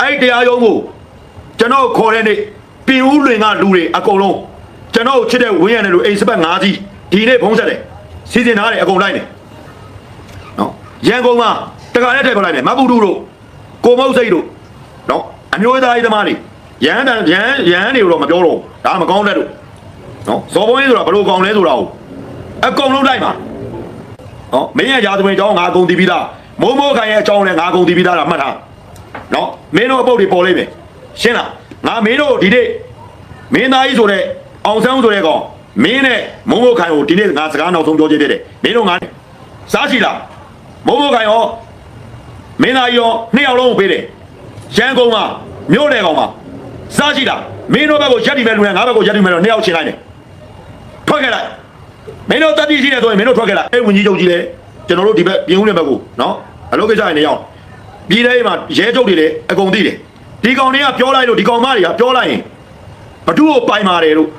အဲ့ဒီတရားရုံးကိုကျွန်တော်ခေါ်တဲ့နေ့ပြည်ဦးလွင်ကလူတွေအကုန်လုံးကျွန်တော်ကိုချစ်တဲ့ဝင်းရံတယ်လို့အိမ်စပတ်၅စီးဒီနေ့ဖုံးဆက်တယ်စီစဉ်ထားတယ်အကုန်လိုက်တယ်နော်ရန်ကုန်မှာတခါနဲ့ထည့်ပြလိုက်တယ်မပုတုတို့ကိုမုတ်စိတ်တို့နော်အမျိုးသားရေးသမားတွေရဟန်းတန်ရဟန်းရဟန်းတွေတော့မပြောတော့ဘူးဒါမကောင်းတဲ့တို့နော်ဇော်ဘုန်းကြီးဆိုတာဘယ်လိုကောင်းလဲဆိုတာကိုအကုန်လုံးလိုက်ပါနော်မင်းရဲ့ရာဇဝင်အကြောင်းငါအကုန်သိပြီးသားမိုးမိုးခိုင်ရဲ့အကြောင်းလည်းငါအကုန်သိပြီးသားတာမှတ်ထား နော်မင်းတို့အပုတ်တွေပေါ်လိမ့်မယ်ရှင်းလားငါမင်းတို့ဒီနေ့မင်းသားကြီးဆိုတဲ့အောင်ဆန်းဆိုတဲ့ကောင်မင်းနဲ့မိုးမိုးခိုင်ကိုဒီနေ့ငါစကားနောက်ဆုံးပြောချင်တယ်မင်းတို့ငါစားရှိလားမိုးမိုးခိုင်ရောမင်းသားကြီးရောနှစ်ယောက်လုံးကိုပေးတယ်ရန်ကုန်မှာမြို့နယ်ကောင်မှာစားရှိလားမင်းတို့ဘက်ကိုရက်တီမဲ့လူနဲ့ငါဘက်ကိုရက်တီမဲ့တော့နှစ်ယောက်ချင်းလိုက်တယ်ထွက်ခဲ့လိုက်မင်းတို့တက်တိရှိတယ်ဆိုရင်မင်းတို့ထွက်ခဲ့လာအဲ့ဝင်ကြီးချုပ်ကြီးလေကျွန်တော်တို့ဒီဘက်ပြင်ဦးနယ်ဘက်ကိုနော်အလုပ်ကိစ္စရနေရောက် ပြည်ထဲမှာရဲချုပ်တွေလည်းအကုန်သိတယ်ဒီကောင်တွေကပြောလိုက်လို့ဒီကောင်မတွေကပြောလိုက်ရင်ဘသူ့ကိုပိုင်ပါတယ်လို့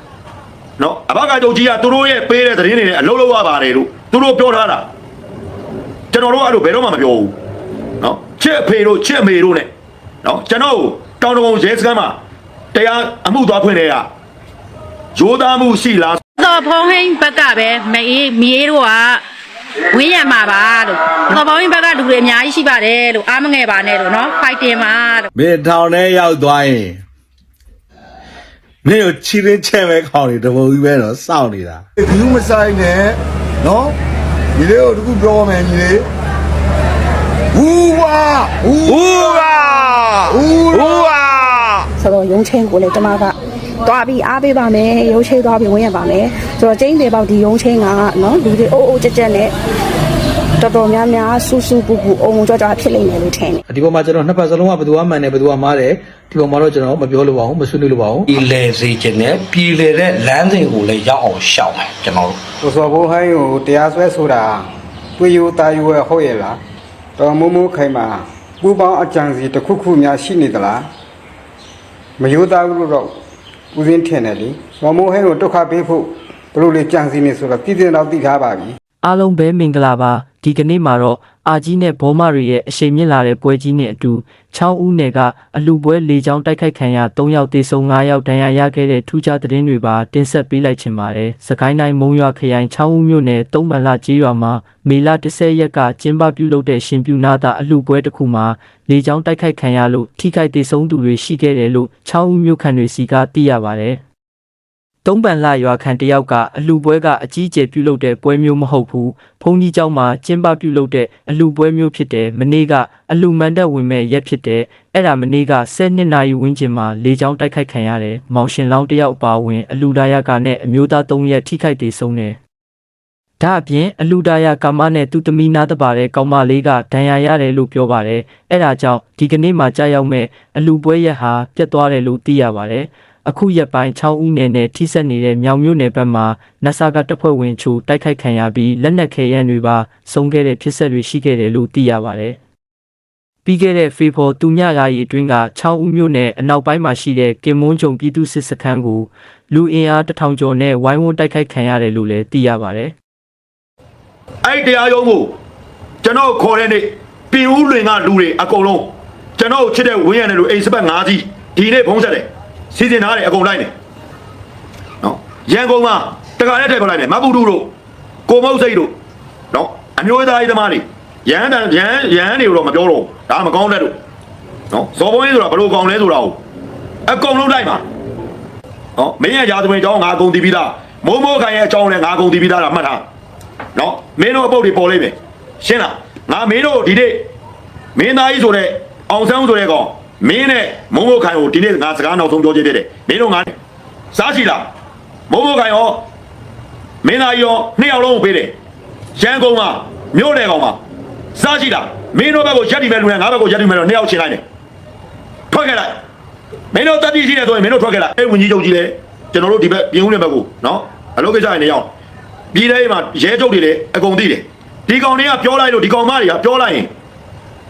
နော်အဘကချုပ်ကြီးကသူတို့ရဲ့ပေးတဲ့သတင်းတွေနဲ့အလုပ်လုပ်ရပါတယ်လို့သူတို့ပြောထားတာကျွန်တော်တို့အဲ့လိုဘယ်တော့မှမပြောဘူးနော်ချစ်အဖေတို့ချစ်အမေတို့ ਨੇ နော်ကျွန်တော်တောင်တကုံရဲစခန်းမှာတရားအမှုသွားဖွင့်နေရရိုးသားမှုရှိလားတော်ဖုံးဟိန်းဘက်ကပဲမအေးမီအေးတို့က ဝင်းရံမှာပါလို့တော်ဖုံးဟိန်းဘက်ကလူတွေအများကြီးရှိပါတယ်လို့အားမငယ်ပါနဲ့လို့နော်ဖိုက်တင်ပါလို့မင်းထောင်ထဲရောက်သွားရင်မင်းကိုချီရင်းချက်ပဲခေါင်းနေတပုံကြီးပဲတော့စောင့်နေတာဒီလူမဆိုင်နဲ့နော်ဒီလေးကိုတခုပြောမယ်ညီလေးဝူဝါဝူဦးပါဝူဦးပါဆိုတော့ရုံချင်းကိုလည်းကျမက သွားပြီးအားပေးပါမယ်ရုံချင်းသွားပြီးဝင်ရပါမယ်ဆိုတော့ကျင်းတယ်ပေါက်ဒီရုံချင်းကနော်လူတွေအိုးအိုးကြက်ကြက်နဲ့တော်တော်များများဆူဆူပူပူအုံကြွကြွဖြစ်လိမ့်မယ်လို့ထင်တယ်ဒီပေါ်မှာကျွန်တော်နှစ်ဖက်စလုံးကဘယ်သူကမှန်တယ်ဘယ်သူကမှားတယ်ဒီပေါ်မှာတော့ကျွန်တော်မပြောလို့ပါဘူးမဆွေးနွေးလို့ပါဘူးပြည်လဲစေခြင်းနဲ့ပြည်လဲတဲ့လမ်းစဉ်ကိုလည်းရောက်အောင်ရှောက်မယ်ကျွန်တော်တို့ကိုစောဘိုးဟိုင်းကိုတရားစွဲဆိုတာတွေ့ယူတာယူရဟုတ်ရဲ့လားတော်မိုးမိုးခိုင်မှာပူပေါင်းအကြံစီတစ်ခုခုများရှိနေသလားမယိုသားဘူးလို့တော့ ဦးစင်းထင်တယ်လေစောမိုးဟိုင်းကိုဒုက္ခပေးဖို့ဘယ်လိုလဲကြံစီနေဆိုတော့ပြည်တင်တော့သိထားပါပြီအားလုံးပဲမင်္ဂလာပါ ဒီကနေ့မှာတော့အာကြီးနဲ့ဘောမတွေရဲ့အရှိန်မြင့်လာတဲ့ပွဲကြီးနဲ့အတူ6ဦးနယ်ကအလူပွဲ၄ချောင်းတိုက်ခိုက်ခံရ3ယောက်သေဆုံး5ယောက်ဒဏ်ရာရခဲ့တဲ့ထူးခြားသတင်းတွေပါတင်ဆက်ပေးလိုက်ချင်ပါတယ်။စကိုင်းတိုင်းမုံရွာခရိုင်6ဦးမြို့နယ်3မန်လကျေးရွာမှာမေလ10ရက်ကကျင်းပပြုလုပ်တဲ့ရှင်ပြူနာတာအလူပွဲတစ်ခုမှာ၄ချောင်းတိုက်ခိုက်ခံရလို့ထိခိုက်သေဆုံးသူတွေရှိခဲ့တယ်လို့6ဦးမြို့ခံတွေစီကသိရပါတယ်။ တုံးပန်လာရွာခံတယောက်ကအလှပွဲကအကြီးအကျယ်ပြုလုပ်တဲ့ပွဲမျိုးမဟုတ်ဘူး။ဘုန်းကြီးเจ้าမှာကျင်းပပြုလုပ်တဲ့အလှပွဲမျိုးဖြစ်တယ်။မနေ့ကအလှမန်တက်ဝင်မဲ့ရက်ဖြစ်တယ်။အဲ့ဒါမနေ့က12နာရီဝန်းကျင်မှာလေကြောင်းတိုက်ခိုက်ခံရတယ်။မောင်ရှင်လောင်းတယောက်ပါဝင်အလှဒါယကနဲ့အမျိုးသား3ရက်ထိခိုက်ဒေဆုံးတယ်။ဒါအပြင်အလူဒါယာကာမနဲ့သူသမီးနာတပါတဲ့ကောင်မလေးကဒဏ်ရာရတယ်လို့ပြောပါတယ်။အဲ့ဒါကြောင့်ဒီကနေ့မှကြာရောက်မဲ့အလူပွဲရက်ဟာပြတ်သွားတယ်လို့သိရပါတယ်။ အခုရက်ပိုင်း6ဦးနယ်နဲ့ထိစပ်နေတဲ့မြောင်မြို့နယ်ဘက်မှာနဆာကတပ်ဖွဲ့ဝင်ချိုတိုက်ခိုက်ခံရပြီးလက်နက်ခဲယမ်းတွေပါဆုံးခဲ့တဲ့ဖြစ်ဆက်တွေရှိခဲ့တယ်လို့သိရပါတယ်။ပြီးခဲ့တဲ့ဖေဖော်တူညရာရီအတွင်းက6ဦးမြို့နယ်အနောက်ပိုင်းမှာရှိတဲ့ကင်မွန်းဂျုံပြည်သူစစ်စခန်းကိုလူအင်အားတစ်ထောင်ကျော်နဲ့ဝိုင်းဝန်းတိုက်ခိုက်ခံရတယ်လို့လည်းသိရပါတယ်။အဲ့ဒီတရားရုံးကိုကျွန်တော်ခေါ်တဲ့နေ့ပြည်ဦးလွင်ကလူတွေအကုန်လုံးကျွန်တော်ချစ်တဲ့ဝင်းရံတယ်လို့အိမ်စပတ်၅စီးဒီနေ့ဖုံးဆက်တယ် စီစဉ်ထားတယ်အကုန်လိုက်တယ်နော်ရန်ကုန်မှာတခါနဲ့ထည့်ပြလိုက်တယ်မပုတုတို့ကိုမုတ်စိတ်တို့နော်အမျိုးသားရေးသမားတွေရဟန်းတန်ရဟန်းရဟန်းတွေတော့မပြောတော့ဘူးဒါမကောင်းတဲ့တို့နော်ဇော်ဘုန်းကြီးဆိုတာဘယ်လိုကောင်းလဲဆိုတာကိုအကုန်လုံးလိုက်ပါနော်မင်းရဲ့ရာဇဝင်အကြောင်းငါအကုန်သိပြီးသားမိုးမိုးခိုင်ရဲ့အကြောင်းလည်းငါအကုန်သိပြီးသားတာမှတ်ထားနော်မင်းတို့အပုတ်တွေပေါ်လိမ့်မယ်ရှင်းလားငါမင်းတို့ဒီနေ့မင်းသားကြီးဆိုတဲ့အောင်ဆန်းဆိုတဲ့ကောင် မင်းနဲ့မုံမိုးခိုင်ကိုဒီနေ့ငါစကားနောက်ဆုံးပြောချင်တယ်မင်းတို့ငါစားရှိလားမုံမိုးခိုင်ရောမင်းသားကြီးရောနှစ်ယောက်လုံးကိုပေးတယ်ရန်ကုန်မှာမြို့နယ်ကောင်မှာစားရှိလားမင်းတို့ဘက်ကိုရက်တီမဲ့လူနဲ့ငါဘက်ကိုရက်တီမဲ့တော့နှစ်ယောက်ချင်းလိုက်တယ်ထွက်ခဲ့လိုက်မင်းတို့တက်တိရှိတယ်ဆိုရင်မင်းတို့ထွက်ခဲ့လိုက်အဲ့ဝင်ကြီးချုပ်ကြီးလေကျွန်တော်တို့ဒီဘက်ပြင်ဦးနယ်ဘက်ကိုနော်အလုပ်ကိစ္စရနေရောက်ပြည်ထဲမှာရဲချုပ်တွေလည်းအကုန်သိတယ်ဒီကောင်တွေကပြောလိုက်လို့ဒီကောင်မတွေကပြောလိုက်ရင်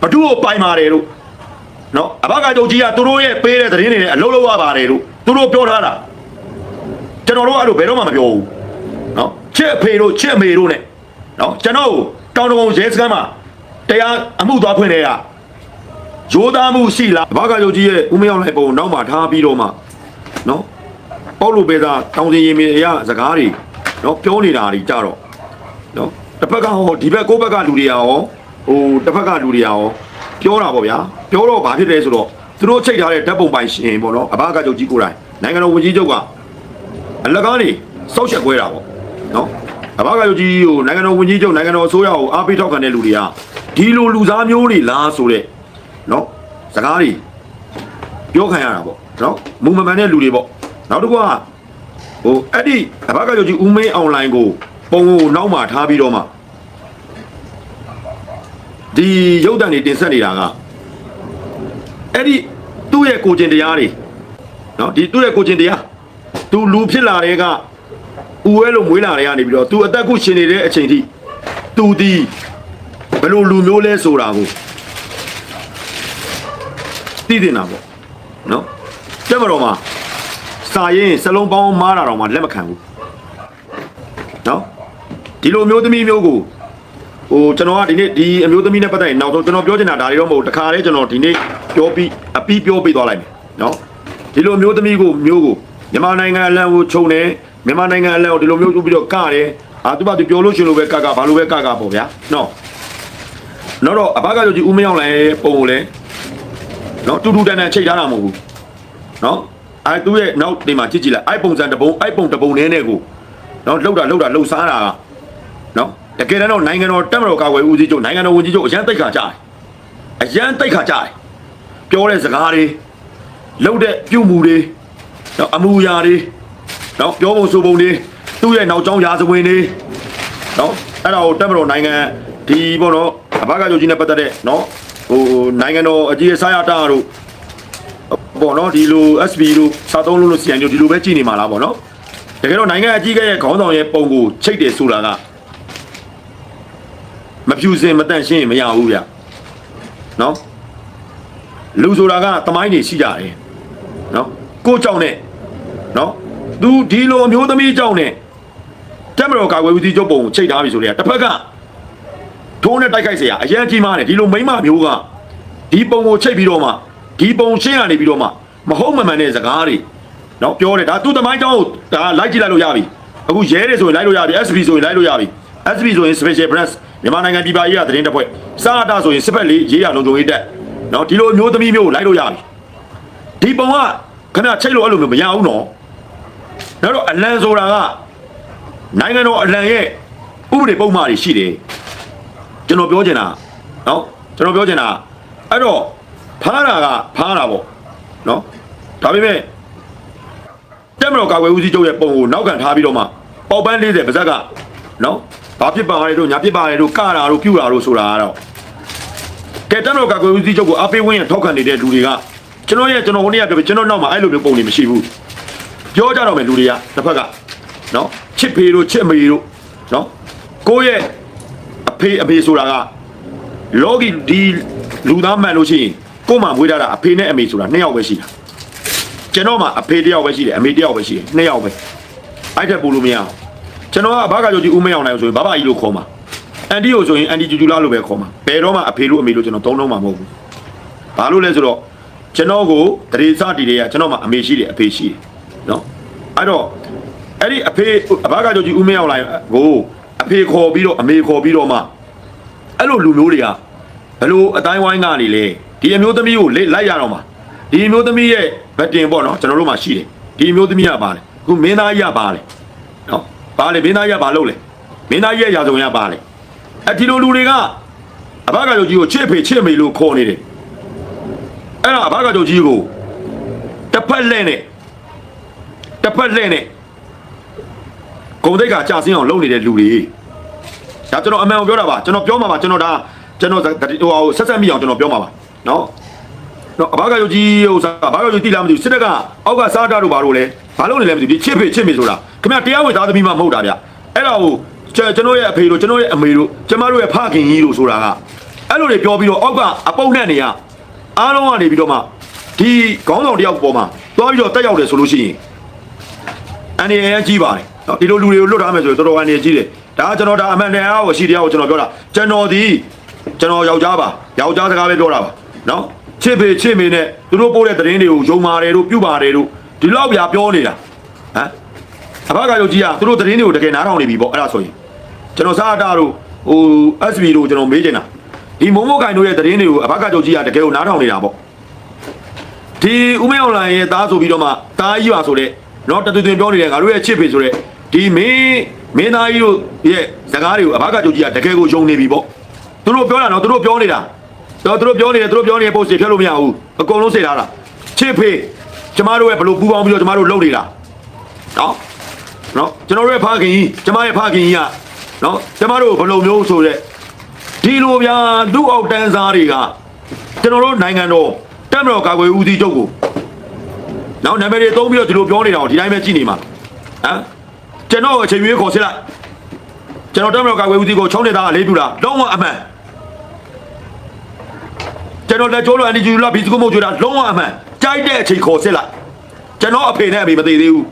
ဘသူ့ကိုပိုင်ပါတယ်လို့ နော်အဘကချုပ်ကြီးကသူတို့ရဲ့ပေးတဲ့သတင်းတွေနဲ့အလုပ်လုပ်ရပါတယ်လို့သူတို့ပြောထားတာကျွန်တော်တို့အဲ့လိုဘယ်တော့မှမပြောဘူးနော်ချစ်အဖေတို့ချစ်အမေတို့ ਨੇ နော်ကျွန်တော်ကိုတောင်တကုံရဲစခန်းမှာတရားအမှုသွားဖွင့်နေရရိုးသားမှုရှိလားဘာကယုတ်ကြီးရဲ့ဦးမရောက်လိုက်ပုံနောက်မှထားပြီးတော့မှနော်ပေါ့လို့ပဲသားတောင်းစင်ရင်မင်းအရာစကားတွေနော်ပြောနေတာတွေကြတော့နော်တစ်ဖက်ကဟောဒီဘက်ကိုယ့်ဘက်ကလူတွေရောဟိုတစ်ဖက်ကလူတွေရော ပြောတာပေါ့ဗျာပြောတော့ဘာဖြစ်လဲဆိုတော့သူတို့ချိန်ထားတဲ့ဓာတ်ပုံပိုင်ရှင်ပေါ့နော်အဘာကယုတ်ကြီးကိုယ်တိုင်နိုင်ငံတော်ဝန်ကြီးချုပ်ကအလကားနေစောက်ချက်ခွဲတာပေါ့နော်အဘာကယုတ်ကြီးကိုနိုင်ငံတော်ဝန်ကြီးချုပ်နိုင်ငံတော်အစိုးရကိုအားပေးထောက်ခံတဲ့လူတွေကဒီလိုလူစားမျိုးတွေလားဆိုတဲ့နော်စကားတွေပြောခံရတာပေါ့နော်မူမမှန်တဲ့လူတွေပေါ့နောက်တစ်ခုကဟိုအဲ့ဒီအဘကကြောင့်ကြီးဦးမင်းအွန်လိုင်းကိုပုံကိုနောက်မှထားပြီးတော့မှ ဒီရုပ်တံတွေတင်ဆက်နေတာကအဲ့ဒီသူ့ရဲ့ကိုကျင်တရားတွေနော်ဒီသူ့ရဲ့ကိုကျင်တရားသူလူဖြစ်လာတဲ့ကဥဝဲလိုမွေးလာတဲ့ကနေပြီးတော့သူအသက်ကိုရှင်နေတဲ့အချိန်ထိသူဒီဘယ်လိုလူမျိုးလဲဆိုတာကိုတည်တင်တာပေါ့နော်တက်မတော်မှာစာရင်စလုံးပေါင်းမားတာတော့မှလက်မခံဘူးနော်ဒီလိုမျိုးသမီးမျိုးကို ဟိုကျွန်တော်ကဒီနေ့ဒီအမျိုးသမီးနဲ့ပတ်သက်ရင်နောက်ဆုံးကျွန်တော်ပြောချင်တာဒါတွေတော့မဟုတ်တခါတည်းကျွန်တော်ဒီနေ့ပြောပြီးအပြီးပြောပေးသွားလိုက်မယ်နော်ဒီလိုမျိုးသမီးကိုမျိုးကိုမြန်မာနိုင်ငံအလံကိုခြုံတယ်မြန်မာနိုင်ငံအလံကိုဒီလိုမျိုးပြုပြီးတော့ကတယ်အာသူကသူပြောလို့ရှိလို့ပဲကကဘာလို့ပဲကကပေါ့ဗျာနော်နောက်တော့အဘကကြောင့်ဒီဦးမရောက်လာရဲ့ပုံကိုလည်းနော်တူတူတန်တန်ချိန်ထားတာမဟုတ်ဘူးနော်အဲသူ့ရဲ့နောက်ဒီမှာကြည့်ကြည့်လိုက်အိုက်ပုံစံတပုံအိုက်ပုံတပုံနဲနဲ့ကိုနော်လှုပ်တာလှုပ်တာလှုပ်စားတာကနော် တကယ်တမ်းတော့နိုင်ငံတော်တက်မတော်ကာကွယ်ဦးစီးချုပ်နိုင်ငံတော်ဝန်ကြီးချုပ်အရန်တိတ်ခါကြတယ်အရန်တိတ်ခါကြတယ်ပြောတဲ့စကားတွေလှုပ်တဲ့ပြုမှုတွေနော်အမှုရာတွေနော်ပြောပုံဆိုပုံတွေသူ့ရဲ့နောက်ကျောင်းရာဇဝင်တွေနော်အဲ့ဒါကိုတက်မတော်နိုင်ငံဒီပေါ့နော်အဘကကြိုကြီးနဲ့ပတ်သက်တဲ့နော်ဟိုနိုင်ငံတော်အကြီးအစားရတာတို့ပေါ့နော်ဒီလို SB တို့စာသုံးလို့လို့ CN တို့ဒီလိုပဲကြည်နေမှာလားပေါ့နော်တကယ်တော့နိုင်ငံအကြီးအကဲရဲ့ခေါင်းဆောင်ရဲ့ပုံကိုချိတ်တယ်ဆိုတာက မဖြူစင်မတန့်ရှင်းရင်မရဘူးဗျနော်လူဆိုတာကတမိုင်းနေရှိကြတယ်နော်ကိုကြောင့်နဲ့နော်သူဒီလိုအမျိုးသမီးကြောင့်နဲ့တက်မတော်ကာကွယ်ဦးစီးချုပ်ပုံကိုချိတ်ထားပြီဆိုတော့တစ်ဖက်ကထိုးနဲ့တိုက်ခိုက်เสียအရင်ကြီးမားတယ်ဒီလိုမိမမျိုးကဒီပုံကိုချိတ်ပြီးတော့မှဒီပုံရှင်းရနေပြီးတော့မှမဟုတ်မမှန်တဲ့စကားတွေနော်ပြောတယ်ဒါသူ့တမိုင်းကြောင့်ဒါလိုက်ကြည့်လိုက်လို့ရပြီအခုရဲတယ်ဆိုရင်လိုက်လို့ရပြီ SB ဆိုရင်လိုက်လို့ရပြီ SB ဆိုရင် Special Branch မြန်မာနိုင်ငံပြည်ပရေးရသတင်းတစ်ဖွဲ့စာအတာဆိုရင်စစ်ဖက်လေးရေးရလုံခြုံရေးတက်နော်ဒီလိုအမျိုးသမီးမျိုးကိုလိုက်လို့ရပြီဒီပုံကခဏချိတ်လို့အဲ့လိုမျိုးမရဘူးနော်နောက်တော့အလံဆိုတာကနိုင်ငံတော်အလံရဲ့ဥပဒေပုံမှားတွေရှိတယ်ကျွန်တော်ပြောချင်တာနော်ကျွန်တော်ပြောချင်တာအဲ့တော့ဖားတာကဖားတာပေါ့နော်ဒါပေမဲ့တက်မတော်ကာကွယ်ဦးစီးချုပ်ရဲ့ပုံကိုနောက်ခံထားပြီးတော့မှပေါက်ပန်း40ပါဇက်ကနော် ဘာဖြစ်ပါလဲတို့ညာဖြစ်ပါလဲတို့ကတာတို့ပြူတာတို့ဆိုတာကတော့ကဲတက်မတော်ကာကွယ်ဦးစီးချုပ်ကိုအပေးဝင်းရထောက်ခံနေတဲ့လူတွေကကျွန်တော်ရဲ့ကျွန်တော်ဟိုနေ့ကပြောပြကျွန်တော်နောက်မှာအဲ့လိုမျိုးပုံတွေမရှိဘူးပြောကြတော့မယ်လူတွေကတစ်ဖက်ကနော်ချစ်ဖေတို့ချစ်အမေတို့နော်ကိုယ့်ရဲ့အဖေအမေဆိုတာကလောကီဒီလူသားမှန်လို့ရှိရင်ကို့မှာမွေးထားတာအဖေနဲ့အမေဆိုတာနှစ်ယောက်ပဲရှိတာကျွန်တော်မှအဖေတစ်ယောက်ပဲရှိတယ်အမေတစ်ယောက်ပဲရှိတယ်နှစ်ယောက်ပဲအဲ့ထက်ပိုလို့မရအောင် ကျွန်တော်ကဘာကကြောကြီးဦးမရောက်နိုင်ဆိုရင်ဘာဘာကြီးလို့ခေါ်မှာအန်တီကိုဆိုရင်အန်တီကျူကျူလာလို့ပဲခေါ်မှာဘယ်တော့မှအဖေလို့အမေလို့ကျွန်တော်သုံးလုံးမှာမဟုတ်ဘူးဘာလို့လဲဆိုတော့ကျွန်တော်ကိုတရေစတီတွေကကျွန်တော်မှအမေရှိတယ်အဖေရှိတယ်နော်အဲ့တော့အဲ့ဒီအဖေဘာကကြောကြီးဦးမရောက်နိုင်ကိုအဖေခေါ်ပြီးတော့အမေခေါ်ပြီးတော့မှအဲ့လိုလူမျိုးတွေကဘယ်လိုအတိုင်းဝိုင်းကနေလဲဒီအမျိုးသမီးကိုလက်လိုက်ရတော့မှာဒီအမျိုးသမီးရဲ့ဗတ်တင်ပေါ့နော်ကျွန်တော်တို့မှာရှိတယ်ဒီအမျိုးသမီးကပါလေအခုမင်းသားကြီးကပါလေ နော်ပါလေမင်းသားကြီးကပါလို့လေမင်းသားကြီးရဲ့ရာဇဝင်ကပါလေအဲ့ဒီလိုလူတွေကအဘကကြိုကြီးကိုချစ်ဖေချစ်မေလို့ခေါ်နေတယ်အဲ့ဒါအဘကကြိုကြီးကိုတစ်ဖက်လဲနဲ့တစ်ဖက်လဲနဲ့ဂုံတိတ်ကကြာစင်းအောင်လုပ်နေတဲ့လူတွေဒါကျွန်တော်အမှန်ကိုပြောတာပါကျွန်တော်ပြောမှာပါကျွန်တော်ဒါကျွန်တော်ဟိုဆက်ဆက်မိအောင်ကျွန်တော်ပြောမှာပါနော်နော်အဘကယုတ်ကြီးဟိုစားအဘကယုတ်တိလားမသိဘူးစစ်တပ်ကအောက်ကစားတာတို့ဘာလို့လဲဘာလို့နေလဲမသိဘူးဒီချစ်ဖေချစ်မေဆိုတာ ခင်ဗျတရားဝင်သားသမီးမှမဟုတ်တာဗျအဲ့ဒါကိုကျွန်တော်ရဲ့အဖေတို့ကျွန်တော်ရဲ့အမေတို့ကျမတို့ရဲ့ဖခင်ကြီးတို့ဆိုတာကအဲ့လိုတွေပြောပြီးတော့အောက်ကအပုတ်နဲ့နေရအားလုံးကနေပြီးတော့မှဒီခေါင်းဆောင်တယောက်ပေါ်မှာသွားပြီးတော့တက်ရောက်တယ်ဆိုလို့ရှိရင်အန်ဒီအကြီးပါတယ်နော်ဒီလိုလူတွေကိုလွတ်ထားမယ်ဆိုရင်တော်တော်အန်ဒီကြီးတယ်ဒါကကျွန်တော်ဒါအမှန်တရားကိုရှိတရားကိုကျွန်တော်ပြောတာကျွန်တော်ဒီကျွန်တော်ယောက်ျားပါယောက်ျားစကားပဲပြောတာပါနော်ချစ်ဖေချစ်မေနဲ့သူတို့ပို့တဲ့သတင်းတွေကိုယုံပါတယ်တို့ပြုပါတယ်တို့ဒီလောက်ပြပြောနေတာဟမ် အဘကယုတ်ကြီးကသူတို့သတင်းတွေကိုတကယ်နားထောင်နေပြီပေါ့အဲ့ဒါဆိုရင်ကျွန်တော်စားတာတို့ဟို SB တို့ကျွန်တော်မေးနေတာဒီမုံမိုးကင်တို့ရဲ့သတင်းတွေကိုအဘကယုတ်ကြီးကတကယ်ကိုနားထောင်နေတာပေါ့ဒီဦးမင်းအွန်လိုင်းရဲ့သားဆိုပြီးတော့မှသားကြီးပါဆိုတဲ့တော့တသွင်သွင်ပြောနေတယ်ငါတို့ရဲ့ချစ်ဖေဆိုတဲ့ဒီမင်းမင်းသားကြီးတို့ရဲ့စကားတွေကိုအဘကယုတ်ကြီးကတကယ်ကိုယုံနေပြီပေါ့သူတို့ပြောတာနော်သူတို့ပြောနေတာတော့သူတို့ပြောနေတယ်သူတို့ပြောနေတဲ့ post တွေဖြတ်လို့မရဘူးအကုန်လုံးစိတ်ထားတာချစ်ဖေးကျမတို့ရဲ့ဘလို့ပူပေါင်းပြီးတော့ကျမတို့လုပ်နေတာနော် နော်ကျွန်တော်တို့ရဲ့ဖခင်ကြီးကျမရဲ့ဖခင်ကြီးကနော်ကျမတို့ဘလို့မျိုးဆိုတဲ့ဒီလိုဗျာလူအောက်တန်းစားတွေကကျွန်တော်တို့နိုင်ငံတော်တက်မတော်ကာကွယ်ဦးစီးချုပ်ကိုနောက်နာမည်တွေသုံးပြီးတော့ဒီလိုပြောနေတာကိုဒီတိုင်းပဲကြည့်နေမှာဟမ်ကျွန်တော်အချိန်ရွေးခေါ်စစ်လိုက်ကျွန်တော်တက်မတော်ကာကွယ်ဦးစီးကိုချုံးနေတာအလေးပြူတာလုံးဝအမှန်ကျွန်တော်လက်ကျိုးလိုအန်တီဂျူလာဘီစကူမုတ်ကြတာလုံးဝအမှန်ကြိုက်တဲ့အချိန်ခေါ်စစ်လိုက်ကျွန်တော်အဖေနဲ့အမေမသေးသေးဘူး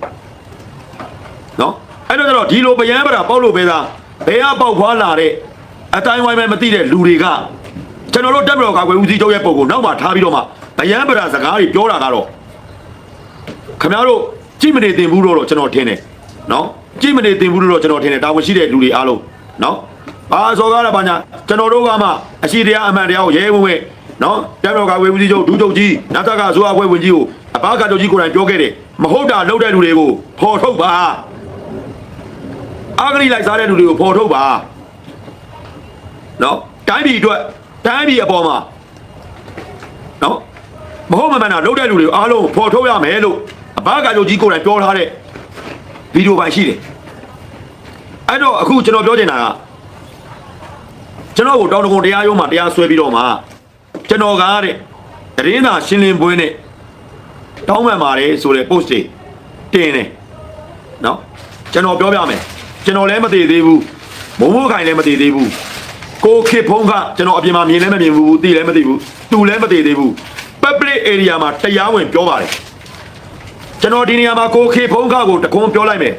နော်အဲ့တော့ကျတော့ဒီလိုပယံပရာပေါက်လို့ပဲသားဘယ်ကပေါက်ခွာလာတဲ့အတိုင်းဝိုင်းပဲမသိတဲ့လူတွေကကျွန်တော်တို့တက်မတော်ကာကွယ်ဦးစီးချုပ်ရဲ့ပုံကိုနောက်မှထားပြီးတော့မှပယံပရာစကားတွေပြောတာကတော့ခင်ဗျားတို့ကြည့်မနေတင်ဘူးလို့တော့ကျွန်တော်ထင်တယ်နော်ကြည့်မနေတင်ဘူးလို့တော့ကျွန်တော်ထင်တယ်တာဝန်ရှိတဲ့လူတွေအားလုံးနော်ဘာစော်ကားတာဘာညာကျွန်တော်တို့ကမှအရှိတရားအမှန်တရားကိုရဲဝဲဝဲနော်တက်တော်ကဝေဦးစီးချုပ်ဒူးချုပ်ကြီးနတ်တကအစိုးရအဖွဲ့ဝင်ကြီးကိုအဘာကချုပ်ကြီးကိုယ်တိုင်ပြောခဲ့တယ်မဟုတ်တာလုပ်တဲ့လူတွေကိုဖော်ထုတ်ပါ အာဂရိလိုက်စားတဲ့လူတွေကိုဖော်ထုတ်ပါနော်တိုင်းပြည်အတွက်တိုင်းပြည်အပေါ်မှာနော်မဟုတ်မမှန်တာလုပ်တဲ့လူတွေကိုအားလုံးဖော်ထုတ်ရမယ်လို့အဘာကချုပ်ကြီးကိုယ်တိုင်ပြောထားတဲ့ဗီဒီယိုပိုင်းရှိတယ်အဲ့တော့အခုကျွန်တော်ပြောချင်တာကကျွန်တော်ကိုတောင်တကုံတရားရုံးမှာတရားစွဲပြီးတော့မှကျွန်တော်ကတဲ့တရင်သာရှင်းလင်းပွဲနဲ့တောင်းပန်ပါတယ်ဆိုတဲ့ post တွေတင်တယ်နော်ကျွန်တော်ပြောပြမယ် ကျွန်တော်လည်းမသေးသေးဘူးမုံမိုးခိုင်လည်းမသေးသေးဘူးကိုခေဖုံးကကျွန်တော်အပြင်မှာမြင်လည်းမမြင်ဘူးသိလည်းမသိဘူးသူလည်းမသေးသေးဘူး public area မှာတရားဝင်ပြောပါတယ်ကျွန်တော်ဒီနေရာမှာကိုခေဖုံးကကိုတကွန်းပြောလိုက်မယ်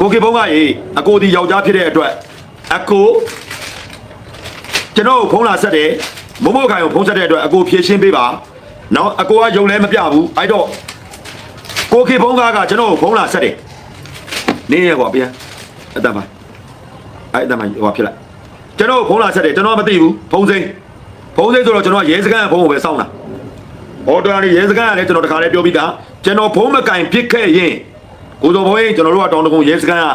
ကိုခေဖုံးကရေအကိုဒီယောက်ျားဖြစ်တဲ့အတွက်အကိုကျွန်တော်ကိုဖုံးလာဆက်တယ်မမိုးခိုင်ကိုဖုံးဆက်တဲ့အတွက်အကိုဖြည့်ရှင်းပေးပါနော်အကိုကယုံလည်းမပြဘူးအဲ့တော့ကိုခေဖုံးကကကျွန်တော်ကိုဖုံးလာဆက်တယ်နေရကွာဗျာ အတမအဲ့အတမဟိုဖြစ်လိုက်ကျွန်တော်ကိုဖုံးလာဆက်တယ်ကျွန်တော်ကမသိဘူးဖုံးစိမ့်ဖုံးစိမ့်ဆိုတော့ကျွန်တော်ကရဲစခန်းကဖုံးကိုပဲစောင်းတာဟောတော်ရရဲစခန်းကလည်းကျွန်တော်တခါလေးပြောပြီးသားကျွန်တော်ဖုံးမကင်ပြစ်ခဲ့ရင်ကိုတော်ဘုန်းကြီးကျွန်တော်တို့ကတောင်းတကုံရဲစခန်းက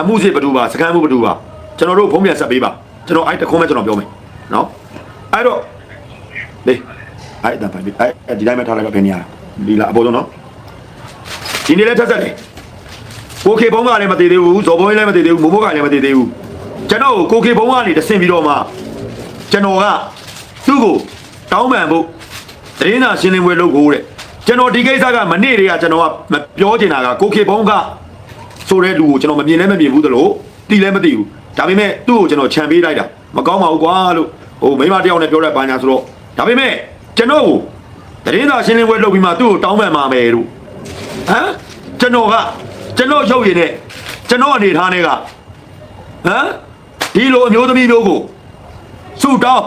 အမှုစစ်ဘဒူပါစခန်းမှုဘဒူပါကျွန်တော်တို့ဖုံးပြန်ဆက်ပေးပါကျွန်တော်အဲ့တခုံးမဲ့ကျွန်တော်ပြောမယ်နော်အဲ့တော့လေအဲ့ဒါပါပြီအဲ့ဒီတိုင်းမှာထားလိုက်တော့ဘယ်နေရဒီလားအပေါ်ဆုံးနော်ဒီနေ့လည်းထက်ဆက်တယ် ကိုခေဘုံကလည်းမတည်သေးဘူးဇော်ဘုံလည်းမတည်သေးဘူးမိုးဘုံကလည်းမတည်သေးဘူးကျွန်တော်ကိုခေဘုံကနေတဆင့်ပြီးတော့မှကျွန်တော်ကသူ့ကိုတောင်းပန်ဖို့တရင်သာရှင်းလင်းပွဲလုပ်ကိုတဲ့ကျွန်တော်ဒီကိစ္စကမနေ့တည်းကကျွန်တော်ကမပြောချင်တာကကိုခေဘုံကဆိုတဲ့လူကိုကျွန်တော်မမြင်လည်းမမြင်ဘူးသလိုတီလည်းမသိဘူးဒါပေမဲ့သူ့ကိုကျွန်တော်ခြံပေးလိုက်တာမကောင်းပါဘူးကွာလို့ဟိုမိမတယောက်နဲ့ပြောတဲ့ဘာညာဆိုတော့ဒါပေမဲ့ကျွန်တော်ကိုတရင်သာရှင်းလင်းပွဲလုပ်ပြီးမှသူ့ကိုတောင်းပန်ပါမယ်လို့ဟမ်ကျွန်တော်က ကျွန်တော်ရုပ်ရည်နဲ့ကျွန်တော်အနေထားနဲ့ကဟမ်ဒီလိုအမျိုးသမီးမျိုးကိုဆူတောင်း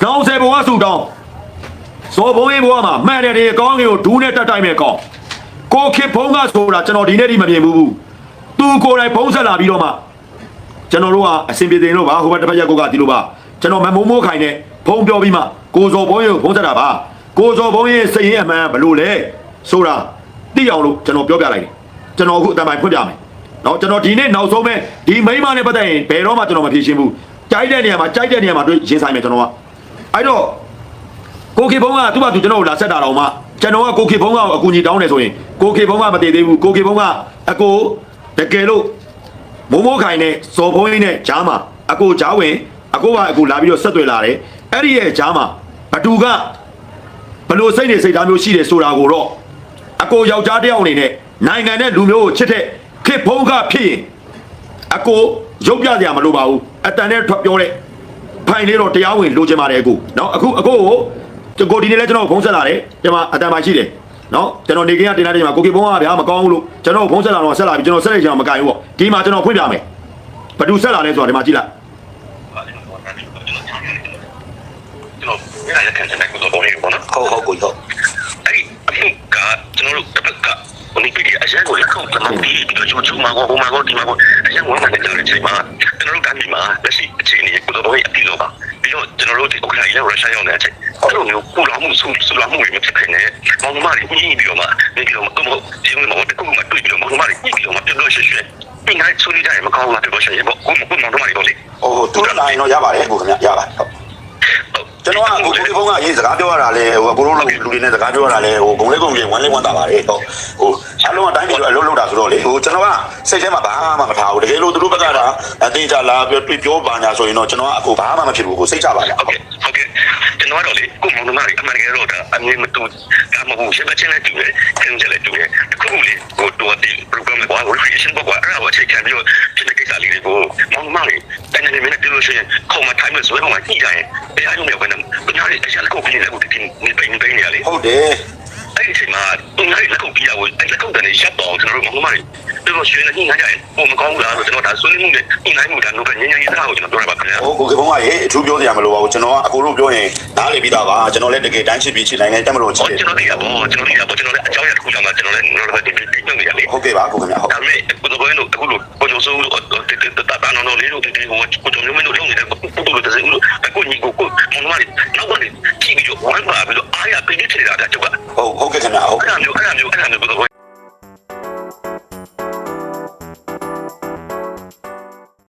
ခေါင်းဆယ်ဘဝဆူတောင်းစောဘုံရေးဘဝမှာမှန်တယ်ဒီကောင်းကင်ကိုဒူးနဲ့တက်တိုက်မဲ့ကောင်းကိုခေဖုံးကဆိုတာကျွန်တော်ဒီနေ့ဒီမမြင်ဘူးဘူးသူကိုယ်တိုင်ဖုံးဆက်လာပြီးတော့မှကျွန်တော်တို့ကအစဉ်ပြေတင်လို့ပါဟိုဘက်တစ်ဖက်ရက်ကိုကဒီလိုပါကျွန်တော်မမိုးမိုးခိုင်နဲ့ဖုံးပြောပြီးမှကိုစောဘုံရေးကိုဖုံးဆက်တာပါကိုစောဘုံရေးစရင်အမှန်ဘလို့လဲဆိုတာသိအောင်လို့ကျွန်တော်ပြောပြလိုက်တယ် ကျွန်တော်အခုအတန်ပိုင်းဖွင့်ပြမယ်နော်ကျွန်တော်ဒီနေ့နောက်ဆုံးပဲဒီမိန်းမနဲ့ပတ်သက်ရင်ဘယ်တော့မှကျွန်တော်မဖြေရှင်းဘူးကြိုက်တဲ့နေရာမှာကြိုက်တဲ့နေရာမှာတွေ့ရင်ဆိုင်မယ်ကျွန်တော်ကအဲ့တော့ကိုခေဘုံကသူ့ဘာသူကျွန်တော်ကိုလာဆက်တာတော့မှကျွန်တော်ကကိုခေဘုံကအကူကြီးတောင်းတယ်ဆိုရင်ကိုခေဘုံကမတည်သေးဘူးကိုခေဘုံကအကိုတကယ်လို့မိုးမိုးခိုင်နဲ့စော်ဘုံရင်းနဲ့ဂျားမှာအကိုဂျားဝင်အကိုကအကူလာပြီးတော့ဆက်သွယ်လာတယ်အဲ့ဒီရဲ့ဂျားမှာဘသူကဘလို့စိတ်နေစိတ်သားမျိုးရှိတယ်ဆိုတာကိုတော့အကိုယောက်ျားတစ်ယောက်အနေနဲ့ နိုင်ငံနဲ့လူမျိုးကိုချစ်တဲ့ခေဖုံးကဖြစ်ရင်အကိုရုပ်ပြစရာမလိုပါဘူးအတန်နဲ့ထွက်ပြောတဲ့ဖိုင်လေးတော့တရားဝင်လိုချင်ပါတယ်အကိုနော်အခုအကိုကိုကျွန်တော်ဒီနေ့လဲကျွန်တော်ဖုံးဆက်လာတယ်ဒီမှာအတန်ပါရှိတယ်နော်ကျွန်တော်နေကင်းကတင်လာတဲ့မှာကိုကေဘုံကဗျာမကောင်းဘူးလို့ကျွန်တော်ဖုံးဆက်လာတော့ဆက်လာပြီကျွန်တော်ဆက်လိုက်ချင်အောင်မကင်ဘူးပေါ့ဒီမှာကျွန်တော်ဖွင့်ပြမယ်ဘယ်သူဆက်လာလဲဆိုတော့ဒီမှာကြည့်လိုက်ကျွန်တော်မရရခံတဲ့ကိုတော့ဘောနေပေါ့နော်ဟုတ်ဟုတ်ကိုဟုတ်အဲ့ဒီအမှုကကျွန်တော်တို့တစ်ခါ တ်ကဘုန်းကြီးအရင်ကိုလက်ခုပ်သမပြီးပြီးတော့ချူမှာကိုဟိုမှာကိုဒီမှာကိုအရင်ဝင်မှလည်းချိန်မှာကျွန်တော်တို့တိုင်းမှာလက်ရှိအခြေအနေကိုတော့ဘောလေးအပြီးတော့ပါပြီးတော့ကျွန်တော်တို့ဒီဥက္ကဋ္ဌကြီးနဲ့ရုရှားရောက်နေတဲ့အချိန်အဲ့လိုမျိုးပူလောင်မှုဆူဆူလောင်မှုတွေဖြစ်နေတယ်။မောင်မတွေညှိပြီးတော့မှနေပြီးတော့မှတော့ဒီလိုမျိုးတခုမှတွေ့ပြီးတော့မောင်မတွေညှိပြီးတော့မှပြတ်လို့ရှိရှိပြင်တိုင်းဆူနေကြရင်မကောင်းဘူးလားပြောရှင်ပေါ့ကိုကိုမောင်မတွေတော့လေဟိုသူတို့လာရင်တော့ရပါတယ်ကိုခင်ဗျရပါတယ်ဟုတ် ကျွန်တော်ကကိုကိုလေးဘုန်းကရေးစကားပြောရတာလေဟိုကိုလိုလူတွေနဲ့စကားပြောရတာလေဟိုဂုံလေးဂုံကြီးဝမ်းလေးဝမ်းသာပါတယ်ဟုတ်ဟိုအလုံးအတိုင်းပြောအလုံးလုံးတာဆိုတော့လေဟိုကျွန်တော်ကစိတ်ထဲမှာဘာမှမထားဘူးတကယ်လို့သူတို့ဘက်ကတာအသေးချလာပြောပြောပါညာဆိုရင်တော့ကျွန်တော်ကအခုဘာမှမဖြစ်ဘူးကိုစိတ်ချပါလားဟုတ်ကဲ့ န်တော်ကတော့လေကိုမောင်နှမတွေအမှန်တကယ်တော့ဒါအမြင်မတူဒါမဟုတ်ရှင်းချင်းနဲ့တူတယ်ခင်းကြလေတူတယ်တခုလေကိုတော့ဒီ program ကို reflection ဘောကအဲ့ဒါကိုချိန်ခံပြီးတော့ဖြစ်တဲ့ကိစ္စလေးတွေကိုမောင်နှမတွေတန်းနေနေတူလို့ရှိရင်ခုံမ time ဆိုတော့မှညှိကြရင်တရားရုံးရောက်ကနေဘယ်ညာလေးအချက်ကိုပြနေတယ်ကိုဒီနေပိနေပိနေရလေဟုတ်တယ် အဲ့ဒီအချိန်မှာသူငါ့လက်ခုပ်ပြရကိုအဲ့လက်ခုပ်တည်းရပ်တော့ကျွန်တော်တို့မောင်နှမတွေတို့ရွှေနေညှိကြရင်ပုံမကောင်းဘူးလားဆိုကျွန်တော်ဒါဆွေးနွေးမှုနဲ့ညှိနှိုင်းမှုဒါတော့ညဉ့်ညဉ့်ရေးသားကိုကျွန်တော်ပြောရပါခင်ဗျာဟိုကိုကဘုံကရေအထူးပြောစရာမလိုပါဘူးကျွန်တော်ကအကိုတို့ပြောရင်နားလေပြီးသားပါကျွန်တော်လည်းတကယ်တန်းချစ်ပြီးချစ်နိုင်တယ်တက်မလို့ချစ်ဟောတယ်ကျွန်တော်ဒီကဘောကျွန်တော်ဒီကဘောကျွန်တော်လည်းအကြောင်းအရာတစ်ခုကြောင့်ကျွန်တော်လည်းကျွန်တော်လည်းဒီဒီဒီနေရလေဟုတ်ကဲ့ပါကိုခင်ဗျဟုတ်ဒါပေမဲ့ကိုတော့ဘယ်လိုအခုလိုကိုကျော်စိုးလို့တတတနော်နော်လေးလို့ဒီဒီဟိုကိုကျော်မျိုးမင်းတို့လုံးနေတဲ့ပုတ်လို့တစင်းလို့အခုညီကိုကိုမောင်မလေးနောက်ကနေကြည့်ပြီးတော့ဝမ်းပါပြီးတော့အားရပေးနေချင်တာကြောက်ကဟုတ်ဟုတ်ကဲ့ခင်ဗျဟုတ်အဲ့ဒါမျိုးအဲ့ဒါမျိုးအဲ့ဒါမျိုးကိုတော့